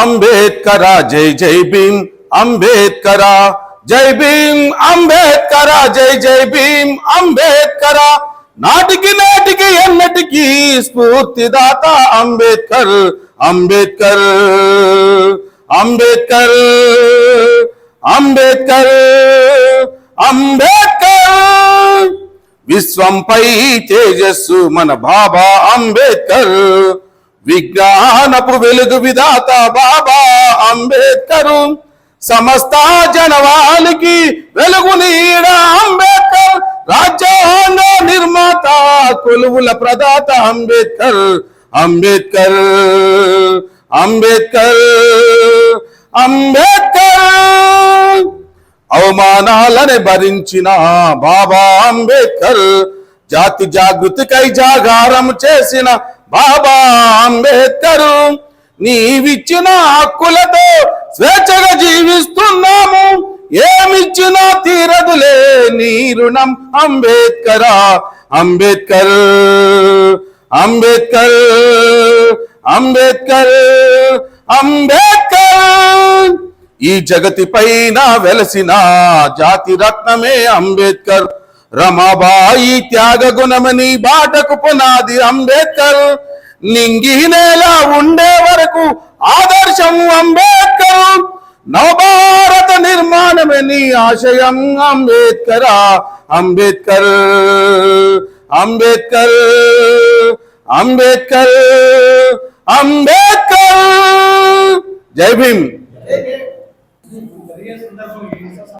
అంబేద్కర జై జై భీమ్ అంబేద్కర జై భీమ్ అంబేద్కర జై జై భీమ్ అంబేద్కర. నాటికి నాటికి ఎన్నటికి స్ఫూర్తిదాత అంబేద్కర్ అంబేద్కర్ అంబేద్కర్ అంబేద్కర్ అంబేద్కర్. విశ్వంపై తేజస్సు మన బాబా అంబేద్కర్. విజ్ఞానపు వెలుగు విధాత బాబా అంబేద్కరు. సమస్త జనవాళికి వెలుగు నీడ అంబేద్కర్. రాజ్యాంగ నిర్మాత కొలువుల ప్రదాత అంబేద్కర్. అంబేద్కర్ అంబేద్కర్ అంబేద్కర్. అవమానాలని భరించిన బాబా అంబేద్కర్. జాతి జాగృతికై జాగారం చేసిన బాబా అంబేద్కర్ నీవిచ్చిన హక్కులతో స్వేచ్ఛగా జీవిస్తున్నాము. ఏమిచ్చినా తీరదులే నీ రుణం అంబేద్కర్ అంబేద్కర్ అంబేద్కర్ అంబేద్కర్ అంబేద్కర్. ఈ జగతి పైన వెలసిన జాతి రత్నమే అంబేద్కర్. రమాబాయి త్యాగ గుణమని బాటకు పునాది అంబేద్కర్. నింగి నేల ఉండే వరకు ఆదర్శం అంబేద్కర్. నవభారత నిర్మాణమే నీ ఆశయం అంబేద్కర్. అంబేద్కర్ అంబేద్కర్ అంబేద్కర్ అంబేద్కర్. జై భీమ్.